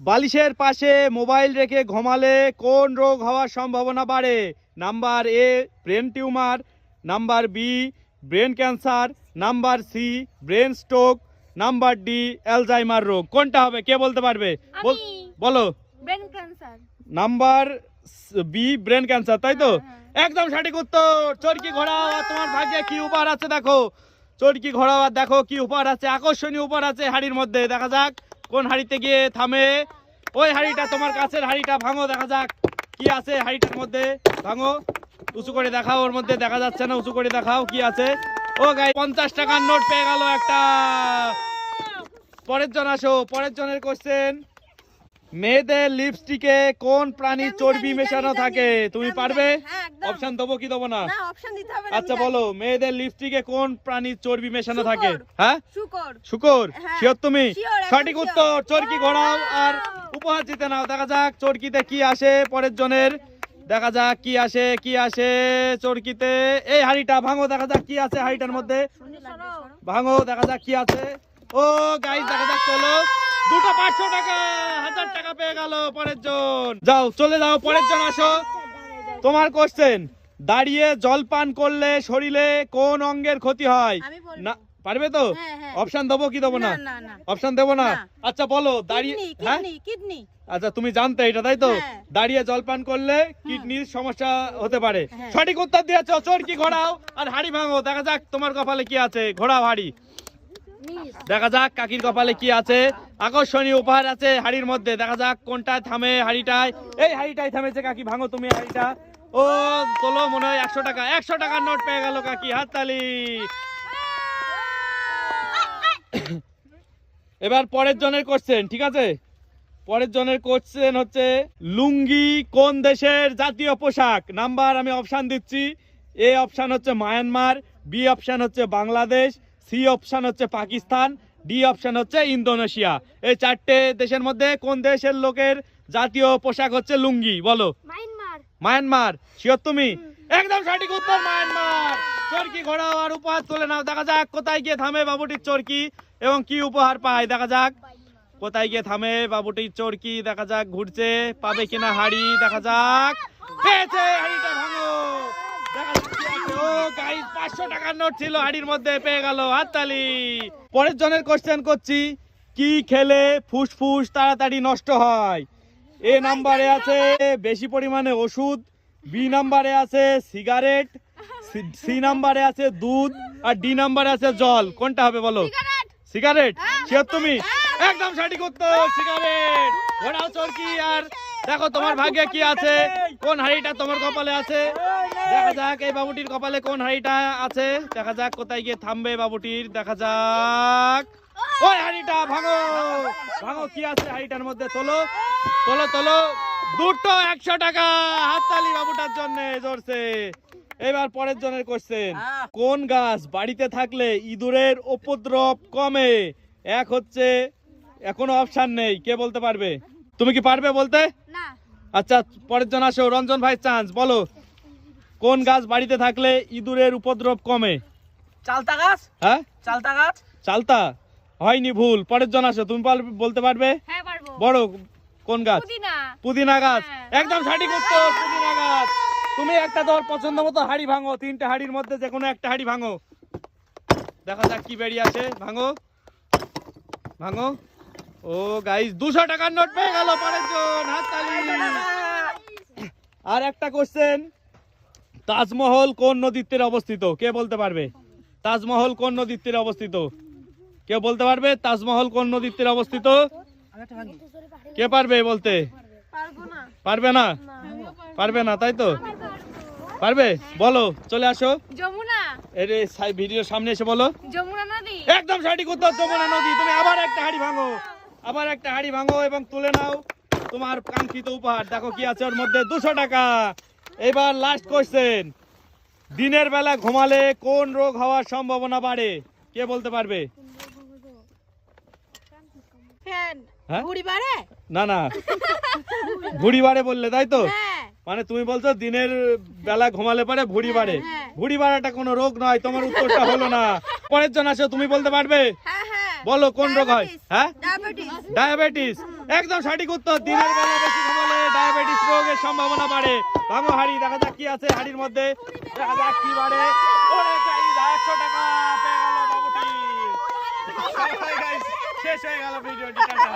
বালিশের পাশে মোবাইল রেখে ঘুমালে কোন রোগ হওয়ার সম্ভাবনা বাড়ে? Number A brain tumour number B brain cancer number C brain stroke number D Alzheimer রোগ। কোনটা হবে? কে বলতে পারবে? বলো brain cancer number B brain cancer তাই তো? হ্যাঁ, একদম সঠিক উত্তর। চরকি ঘোড়া তোমার ভাগ্যে কি উপহার আছে দেখো। চরকি ঘোড়া দেখো কি উপহার আছে। আকর্ষণীয় উপহার আছে হাড়ির মধ্যে। দেখা যাক। কোন হাড়িতে গিয়ে থামে? ওই হাড়িটা তোমার কাছের হাড়িটা ভাঙো দেখা যাক কি আছে হাড়িটার মধ্যে। ভাঙো উঁচু করে দেখাও ওর মধ্যে দেখা যাচ্ছে না উঁচু করে দেখাও কি আছে। ও গাই পঞ্চাশ টাকার নোট পেয়ে গেল একটা। পরের জন আসো পরের জনের কোশ্চেন মেয়েদের লিপস্টিকে কোন প্রাণীর চর্বি মেশানো থাকে? তুমি পারবে? হ্যাঁ। অপশন দেবো কি দেবো না? না অপশন দিতে হবে আচ্ছা বলো মেয়েদের লিপস্টিকে কোন প্রাণীর চর্বি মেশানো থাকে? হ্যাঁ? শুকর। শুকর? হ্যাঁ। শিওর তুমি? সঠিক উত্তর চরকি ঘোড়াও। আর উপহার জিতে নাও। দেখা যাক চরকিতে কি আসে পরের জনের। দেখা যাক কি আসে কি আসে চরকিতে। এই হাড়িটা ভাঙো দেখা যাক কি আছে হাড়িটার মধ্যে। ভাঙো দেখা যাক কি আছে। ও গাই দেখা যাক চলো। দুটো পাঁচশো টাকা হাজার টাকা পেয়ে গেল পরের জন। যাও চলে যাও পরের জন আসো। তোমার কোশ্চেন দাঁড়িয়ে জল পান করলে শরীরে কোন অঙ্গের ক্ষতি হয়? না পারবে তো? হ্যাঁ, হ্যাঁ। অপশন দেবো কি দেবো না? অপশন দেবো না। আচ্ছা বলো দাঁড়িয়ে কিডনি হ্যাঁ? আচ্ছা তুমি জানতে এটা তাই তো? হ্যাঁ। দাঁড়িয়ে জল পান করলে কিডনির সমস্যা হতে পারে। হ্যাঁ। সঠিক উত্তর দিয়েছ চোরকি ঘোড়াও আর হাড়ি ভাঙো। দেখা যাক তোমার কপালে কি আছে। ঘোড়াও হাড়ি। দেখা যাক কাকির কপালে কি আছে। আকর্ষণীয় উপহার আছে হাড়ির মধ্যে। দেখা যাক কোনটায় থামে হাড়িটায়। এই হাড়িটাই থামেছে কাকি ভাঙো তুমি হাড়িটা। ও, তোলো মনে হয় একশো টাকা। একশো টাকার নোট পেয়ে গেল কাকি, হাততালি। এবার পরের জনের কোশ্চেন ঠিক আছে? পরের জনের কোশ্চেন হচ্ছে, লুঙ্গি কোন দেশের জাতীয় পোশাক? নাম্বার আমি অপশান দিচ্ছি। এ অপশান হচ্ছে মায়ানমার বি অপশান হচ্ছে বাংলাদেশ সি অপশান হচ্ছে পাকিস্তান ডি অপশান হচ্ছে ইন্দোনেশিয়া এই চারটে দেশের মধ্যে কোন দেশের লোকের জাতীয় পোশাক হচ্ছে লুঙ্গি? বলো। মায়ানমার শিওর তুমি? একদম সঠিক উত্তর মায়ানমার। চরকি ঘোড়াও আর উপহার তুলে নাও। দেখা যাক কোথায় গিয়ে থামে বাবুটির চরকি এবং কি উপহার পায়। দেখা যাক কোথায় গিয়ে থামে বাবুটির চরকি। দেখা যাক ঘুরছে পাবে কিনা হাড়ি। দেখা যাক। পেয়েছে হাড়িটা ভাঙো। ও পাঁচশো টাকার নোট ছিল হাড়ির মধ্যে পেয়ে গেল হাততালি। পরের জনের কোশ্চেন করছি কি খেলে ফুসফুস তাড়াতাড়ি নষ্ট হয়? এ নাম্বারে আছে বেশি পরিমাণে ওষুধ বি নাম্বারে আছে সিগারেট সি নাম্বারে আছে দুধ আর ডি নাম্বারে আছে জল। কোনটা হবে বলো? সিগারেট। শিওর তুমি একদম সঠিক উত্তর সিগারেট। ঘোড়াও চরকি আর দেখো তোমার ভাগ্যে কি আছে কোন হাড়িটা তোমার কপালে আছে? দেখা যাক এই বাবুটির কপালে কোন হাড়িটা আছে। দেখা যাক কোথায় গিয়ে থামবে বাবুটির। দেখা যাক। ওই হাড়িটা ভাঙো ভাঙো কি আছে হাড়িটার মধ্যে? তোলো তোলো তোলো। দুটো একশো টাকা হাততালি বাবুটার জন্য জোরছে এবার পরের জনের কোশ্চেন কোন গাছ বাড়িতে থাকলে ইঁদুরের উপদ্রব কমে? এক হচ্ছে এখনও অপশন নেই কে বলতে পারবে? তুমি কি পারবে বলতে? আচ্ছা পরের জন আসো রঞ্জন ভাই চান্স বলো। কোন গাছ বাড়িতে থাকলে ইঁদুরের উপদ্রব কমে? চালতা গাছ? হ্যাঁ? চালতা গাছ? চালতা। হয়নি ভুল পরের জন আসো তুমি বলতে পারবে? হ্যাঁ বড় কোন গাছ? পুদিনা। গাছ। হ্যাঁ। একদম সঠিক উত্তর পুদিনা গাছ। তুমি একটা তোর পছন্দ মতো হাড়ি ভাঙো তিনটে হাড়ির মধ্যে যে কোনো একটা হাড়ি ভাঙো। দেখা যাক কি বেরিয়ে আসে। ভাঙো। ভাঙো। ও গাইস দুশো টাকার নোট পেয়ে গেল পরের জন হাততালি। আর একটা কোশ্চেন তাজমহল কোন নদীর তীরে অবস্থিত? কে বলতে পারবে? তাজমহল কোন নদীর তীরে অবস্থিত? কেউ বলতে পারবে তাজমহল কোন নদীর তীরে অবস্থিত? কে পারবে বলতে? পারবে না? পারবে না তাই তো? পারবে? বলো চলে আসো। যমুনা। এর ভিডিওর সামনে এসে বলো। যমুনা নদী। একদম সঠিক উত্তর যমুনা নদী। তুমি আবার একটা হাড়ি ভাঙো। আবার একটা হাড়ি ভাঙো এবং তুলে নাও তোমার কাঙ্ক্ষিত উপহার। দেখো কি আছে ওর মধ্যে দুশো টাকা। এবার লাস্ট কোশ্চেন দিনের বেলা ঘুমালে কোন রোগ হওয়ার সম্ভাবনা বাড়ে? কে বলতে পারবে ফ্যান হ্যাঁ? ঘুড়ি বাড়ে না না ভুড়ি বাড়ে বললে তাই তো হ্যাঁ মানে তুমি বলছো দিনের বেলা ঘুমালে পারে ভুড়ি বাড়ে হ্যাঁ। ভুড়ি বাড়াটা কোনো রোগ নয় তোমার উত্তরটা হলো না পরের জন আসো তুমি বলতে পারবে হ্যাঁ হ্যাঁ বলো কোন রোগ হয় হ্যাঁ ডায়াবেটিস ডায়াবেটিস একদম সঠিক উত্তর দিনের বেলা বেশি ঘুমালে ডায়াবেটিস রোগের সম্ভাবনা বাড়ে ভাঙো হাড়ি দেখা যাক কি আছে হাড়ির মধ্যে দেখা যাক কি বাড়ে ওরে গাইস 100 টাকা পেয়ে গেল বাবুটি শেষ হয়ে গেল ভিডিওটি টাটা